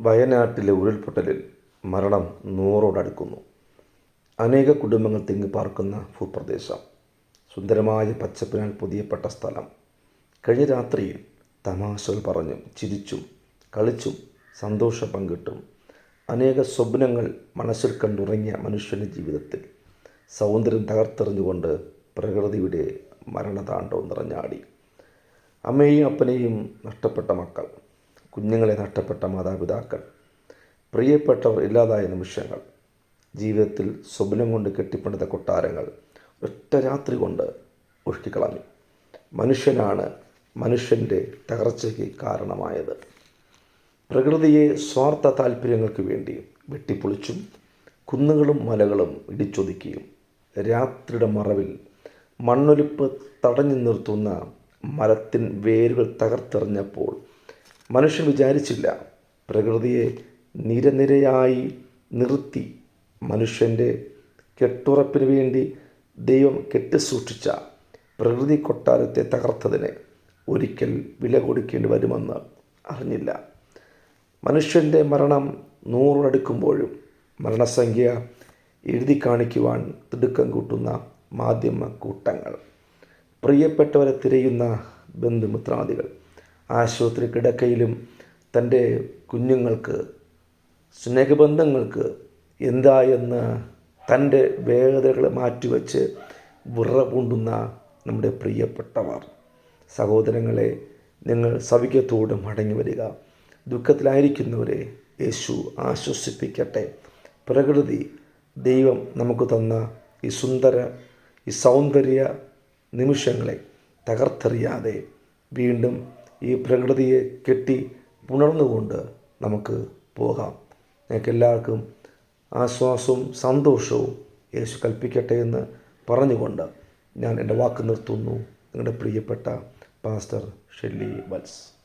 വയനാട്ടിലെ ഉരുൾപൊട്ടലിൽ മരണം നൂറോടടുക്കുന്നു. അനേക കുടുംബങ്ങൾ തിങ്ങി പാർക്കുന്ന ഭൂപ്രദേശം. സുന്ദരമായ പച്ചപ്പിനാൽ പുതിയപ്പെട്ട സ്ഥലം. കഴിഞ്ഞ രാത്രിയിൽ തമാശകൾ പറഞ്ഞും ചിരിച്ചും കളിച്ചും സന്തോഷം പങ്കിട്ടും അനേക സ്വപ്നങ്ങൾ മനസ്സിൽ കണ്ടുറങ്ങിയ മനുഷ്യന്റെ ജീവിതത്തിൽ സൗന്ദര്യം തകർത്തെറിഞ്ഞുകൊണ്ട് പ്രകൃതിയുടെ മരണതാണ്ടവും നിറഞ്ഞാടി. അമ്മയെയും അപ്പനെയും നഷ്ടപ്പെട്ട മക്കൾ. കുഞ്ഞുങ്ങളെ നഷ്ടപ്പെട്ട മാതാപിതാക്കൾ പ്രിയപ്പെട്ടവർ ഇല്ലാതായ നിമിഷങ്ങൾ ജീവിതത്തിൽ സ്വപ്നം കൊണ്ട് കെട്ടിപ്പണിത കൊട്ടാരങ്ങൾ ഒറ്റ രാത്രി കൊണ്ട് ഒഴുക്കിക്കളഞ്ഞു. മനുഷ്യനാണ് മനുഷ്യന്റെ തകർച്ചയ്ക്ക് കാരണമായത്. പ്രകൃതിയെ സ്വാർത്ഥ താല്പര്യങ്ങൾക്ക് വേണ്ടി വെട്ടിപ്പൊളിച്ചും കുന്നുകളും മലകളും ഇടിച്ചൊതുക്കിയും രാത്രിയുടെ മറവിൽ മണ്ണൊലിപ്പ് തടഞ്ഞു നിർത്തുന്ന മരത്തിൻ വേരുകൾ തകർത്തെറിഞ്ഞപ്പോൾ മനുഷ്യൻ വിചാരിച്ചില്ല. പ്രകൃതിയെ നിരനിരയായി നിർത്തി മനുഷ്യന്റെ കെട്ടുറപ്പിന് വേണ്ടി ദൈവം കെട്ടിസൂക്ഷിച്ച പ്രകൃതി കൊട്ടാരത്തെ തകർത്തതിന് ഒരിക്കൽ വില കൊടുക്കേണ്ടി വരുമെന്ന് അറിഞ്ഞില്ല. മനുഷ്യന്റെ മരണം നൂറടുക്കുമ്പോഴും മരണസംഖ്യ എഴുതി കാണിക്കുവാൻ തിടുക്കം കൂട്ടുന്ന മാധ്യമ കൂട്ടങ്ങൾ. പ്രിയപ്പെട്ടവരെ തിരയുന്ന ബന്ധുമിത്രാദികൾ ആശുപത്രി കിടക്കയിലും തന്റെ കുഞ്ഞുങ്ങൾക്ക് സ്നേഹബന്ധങ്ങൾക്ക് എന്താ എന്ന് തന്റെ വേഗതകളെ മാറ്റിവെച്ച് വിറ പൂണ്ടുന്ന നമ്മുടെ പ്രിയപ്പെട്ടവർ. സഹോദരങ്ങളെ നിങ്ങൾ സവികത്തോട് മടങ്ങി വരിക. ദുഃഖത്തിലായിരിക്കുന്നവരെ യേശു ആശ്വസിപ്പിക്കട്ടെ. പ്രകൃതി ദൈവം നമുക്ക് തന്ന ഈ സുന്ദര ഈ സൗന്ദര്യ നിമിഷങ്ങളെ തകർത്തെറിയാതെ വീണ്ടും ഈ പ്രകൃതിയെ കെട്ടി പുണർന്നുകൊണ്ട് നമുക്ക് പോകാം. ഞങ്ങൾക്ക് എല്ലാവർക്കും ആശ്വാസവും സന്തോഷവും യേശു കൽപ്പിക്കട്ടെ എന്ന് പറഞ്ഞുകൊണ്ട് ഞാൻ എന്റെ വാക്ക് നിർത്തുന്നു. നിങ്ങളുടെ പ്രിയപ്പെട്ട പാസ്റ്റർ ഷെല്ലി വത്സ്.